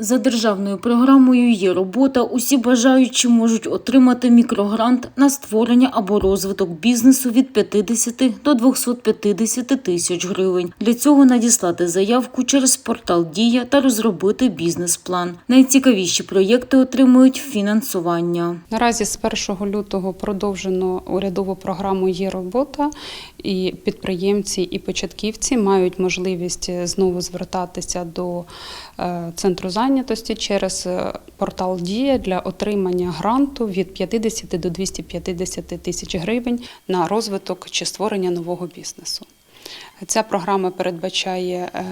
За державною програмою є робота. Усі бажаючі можуть отримати мікрогрант на створення або розвиток бізнесу від 50 до 250 тисяч гривень. Для цього надіслати заявку через портал Дія та розробити бізнес-план. Найцікавіші проєкти отримують фінансування. Наразі з 1 лютого продовжено урядову програму Є робота, і підприємці і початківці мають можливість знову звертатися до е, центру зайнятості через е, портал Дія для отримання гранту від 50 до 250 тисяч гривень на розвиток чи створення нового бізнесу. Ця програма передбачає е,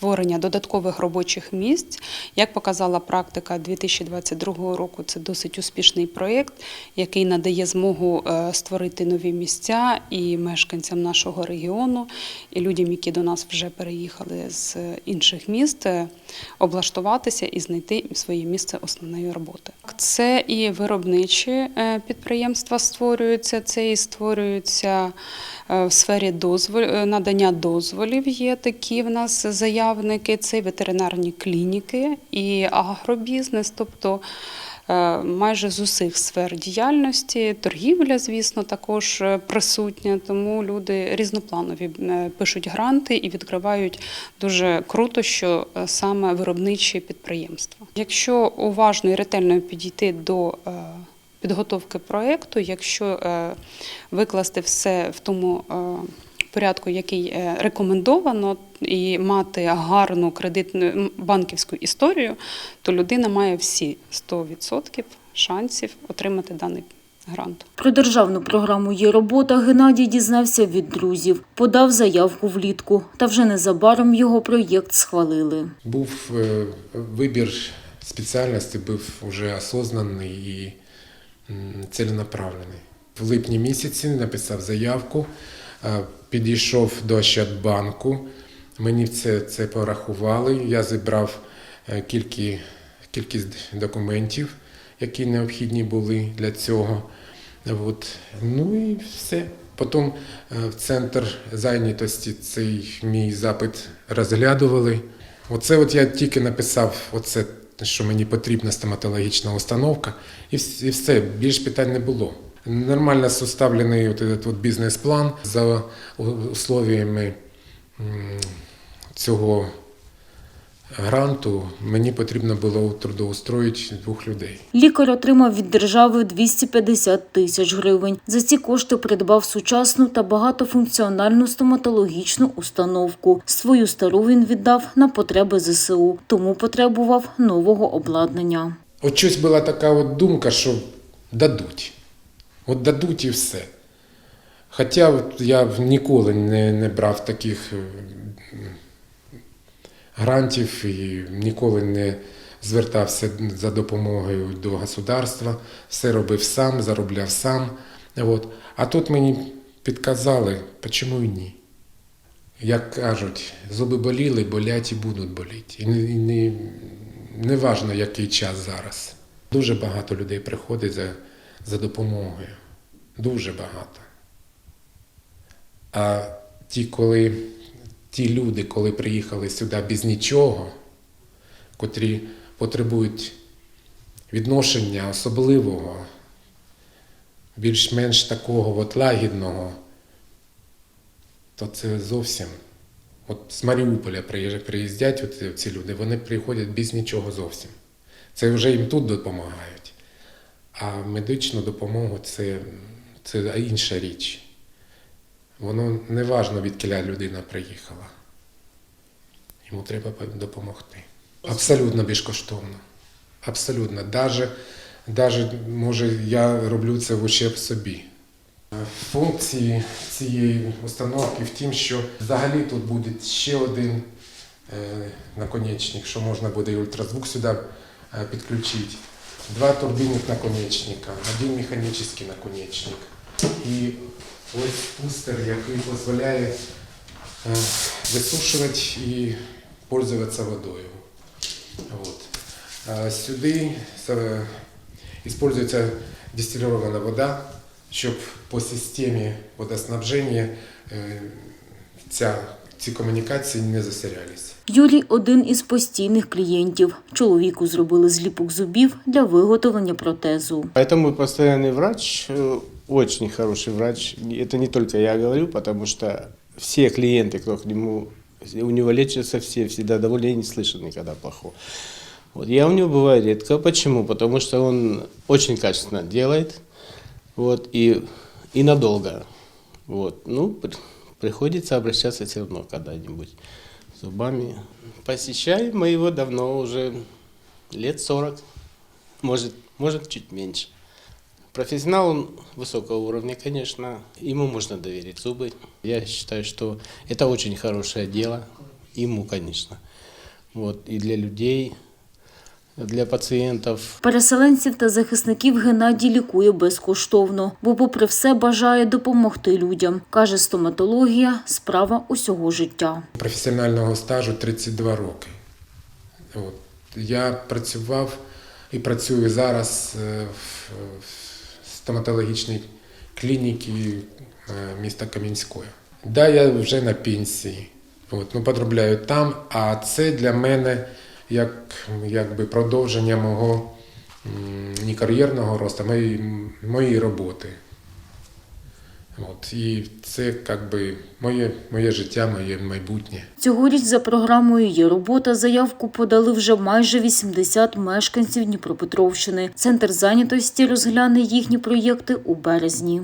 створення додаткових робочих місць. Як показала практика 2022 року, це досить успішний проєкт, який надає змогу е, створити нові місця і мешканцям нашого регіону, і людям, які до нас вже переїхали з інших міст, е, облаштуватися і знайти своє місце основної роботи. Це і виробничі е, підприємства створюються, це і створюються е, в сфері дозволь, е, надання дозволів. Є такі в нас заявники, це і ветеринарні клініки і агробізнес, тобто майже з усіх сфер діяльності, торгівля, звісно, також е, присутня. Тому люди різнопланові е, пишуть гранти і відкривають дуже круто, що е, саме виробничі підприємства. Якщо уважно і ретельно підійти до е, підготовки проєкту, якщо е, викласти все в тому е, порядку, який е, рекомендовано, і мати гарну кредитну банківську історію, то людина має всі 100% шансів отримати даний грант. Про державну програму є робота. Геннадій дізнався від друзів, подав заявку влітку, та вже незабаром його проєкт схвалили. Був е, вибір спеціальності, був вже осознаний і м, ціленаправлений. В липні місяці написав заявку, підійшов до Ощадбанку, мені це, це порахували. Я зібрав е, кількі, кількість документів, які необхідні були для цього. От. Ну і все. Потім е, в центр зайнятості цей мій запит розглядували. Оце от я тільки написав, оце, що мені потрібна стоматологічна установка, і все, більш питань не було. Нормально составлений от этот от бізнес-план за условиями цього гранту. Мені потрібно було трудоустроїти двох людей. Лікар отримав від держави 250 тисяч гривень. За ці кошти придбав сучасну та багатофункціональну стоматологічну установку. Свою стару він віддав на потреби ЗСУ, тому потребував нового обладнання. От щось була така от думка, що дадуть. От дадуть і все. Хоча от я ніколи не, не брав таких е, грантів і ніколи не звертався за допомогою до государства, все робив сам, заробляв сам. От. А тут мені підказали, чому і ні. Як кажуть, зуби боліли, болять і будуть боліти. І не, не, не важно, який час зараз. Дуже багато людей приходить за, за допомогою. Дуже багато. А ті, коли, ті люди, коли приїхали сюди без нічого, котрі потребують відношення особливого, більш-менш такого от лагідного, то це зовсім. От з Маріуполя приїздять ці люди, вони приходять без нічого зовсім. Це вже їм тут допомагають. А медичну допомогу це, це інша річ. Воно не важно, від кіля людина приїхала. Йому треба допомогти. Абсолютно безкоштовно. Абсолютно. Даже, даже, може, я роблю це в ущерб собі. Функції цієї установки в тім, що взагалі тут буде ще один е, наконечник, що можна буде і ультразвук сюди е, підключити. Два турбінних наконечника, один механічний наконечник. І ось пустер, який дозволяє е, висушувати і пользуватися водою. Вот. А Сюди е, используется дистиллированная вода, щоб по системі водоснабження е, ця ці комунікації не засорялись. Юрій один із постійних клієнтів. Чоловіку зробили зліпок зубів для виготовлення протезу. Поэтому постоянный врач, э, очень хороший врач. Это не только я говорю, потому что все клиенты, кто к нему, у него лечатся все, всегда довольны, я не слышу никогда плохого. Вот. Я у него бываю редко. Почему? Потому что он очень качественно делает вот, и, и надолго. Вот. Ну, при- приходится обращаться все равно когда-нибудь зубами. Посещаем мы его давно, уже лет 40, может, может чуть меньше. Профессионал он высокого уровня, конечно, ему можно доверить зубы. Я считаю, что это очень хорошее дело, ему, конечно. Вот, и для людей, для пациентов. Переселенців та захисників Геннадій лікує безкоштовно, бо, попри все, бажає допомогти людям. Каже, стоматологія справа усього життя. Професіонального стажу 32 роки. От. Я працював і працюю зараз е, в в стоматологічній клініці е, міста Кам'янської. Да, я вже на пенсії. От, ну, подробляю там, а це для мене як якби продовження мого не кар'єрного росту, моєї, моєї роботи. От, і це якби моє, моє життя, моє майбутнє. Цьогоріч за програмою є робота. Заявку подали вже майже 80 мешканців Дніпропетровщини. Центр зайнятості розгляне їхні проєкти у березні.